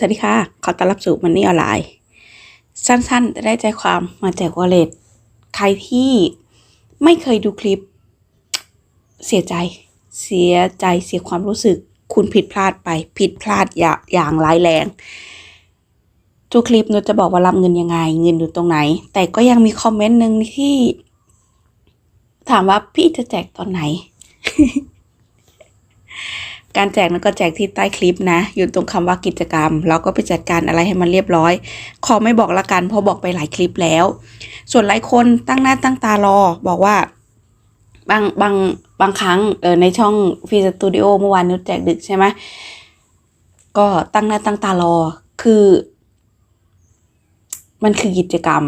สวัสดีค่ะ ขอต้อนรับสู่มันนี่ออนไลน์ สั้นๆแต่ได้ใจความมาจากวอลเล็ตใครที่ไม่เคยดูคลิป เสียใจ เสียใจเสียความรู้สึก คุณผิดพลาดไปผิดพลาดอย่าอย่างร้ายแรงทุกคลิปนุชจะบอกว่ารับเงินยังไง เงินอยู่ตรงไหน แต่ก็ยังมีคอมเมนต์หนึ่งที่ ถามว่าพี่จะแจกตอนไหน การแจกนั้นก็แจกที่ใต้คลิปนะอยู่ตรงคำว่ากิจกรรม เราก็ไปจัดการอะไรให้มันเรียบร้อย ขอไม่บอกละกันเพราะบอกไปหลายคลิปแล้ว ส่วนหลายคนตั้งหน้าตั้งตารอบอกว่าบางบางบางครั้งเออในช่องฟีสตูดิโอเมื่อวานนุชแจกดึกใช่ไหมก็ตั้งหน้าตั้งตารอคือ มันคือกิจกรรม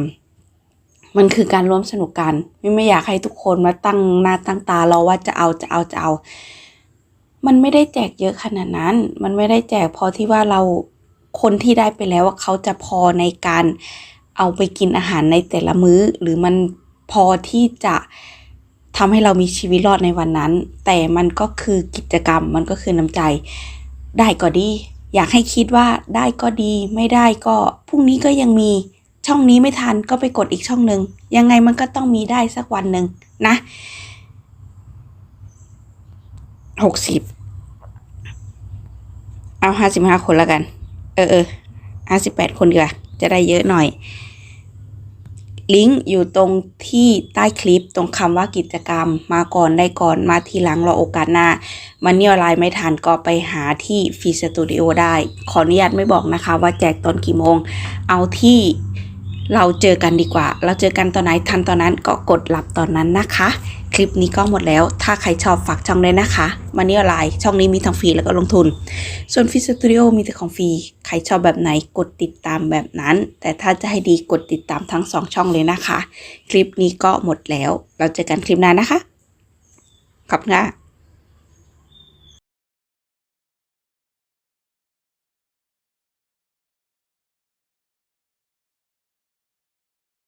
มันคือการร่วมสนุกกัน ไม่ไม่อยากให้ทุกคนมาตั้งหน้าตั้งตารอว่าจะเอาจะเอาจะเอา มันไม่ได้แจกเยอะขนาดนั้น มันไม่ได้แจกพอที่ว่าเราคนที่ได้ไปแล้วว่าเขาจะพอในการเอาไปกินอาหารในแต่ละมื้อ หรือมันพอที่จะทำให้เรามีชีวิตรอดในวันนั้น แต่มันก็คือกิจกรรมมันก็คือน้ำใจ ได้ก็ดี อยากให้คิดว่าได้ก็ดีไม่ได้ก็พรุ่งนี้ก็ยังมีช่องนี้ไม่ทันก็ไปกดอีกช่องหนึ่งยังไงมันก็ต้องมีได้สักวันหนึ่งนะ หกสิบเอาห้าสิบห้าคนแล้วกัน เออเออห้าสิบแปดคนดีกว่าจะได้เยอะหน่อย ลิงก์อยู่ตรงที่ใต้คลิปตรงคำว่ากิจกรรม มาก่อนได้ก่อนมาทีหลังรอโอกาสหน้า มันเนี่ออนไลน์ไม่ทันก็ไปหาที่ฟีสตูดิโอได้ ขออนุญาตไม่บอกนะคะ ว่าแจกตอนกี่โมง เอาที่เราเจอกันดีกว่า เราเจอกันตอนไหนทันตอนนั้นก็กดรับตอนนั้นนะคะ คลิปนี้ก็หมดแล้ว ถ้าใครชอบฝากช่องด้วยนะคะมันนี่ออนไลน์ช่องนี้มีทั้งฟรีแล้วก็ลงทุน ส่วนฟิสตูดิโอมีแต่ของฟรี ใครชอบแบบไหนกดติดตามแบบนั้น แต่ถ้าจะให้ดีกดติดตามทั้งสองช่องเลยนะคะ คลิปนี้ก็หมดแล้ว เราเจอกันคลิปหน้านะคะ ขอบคุณค่ะ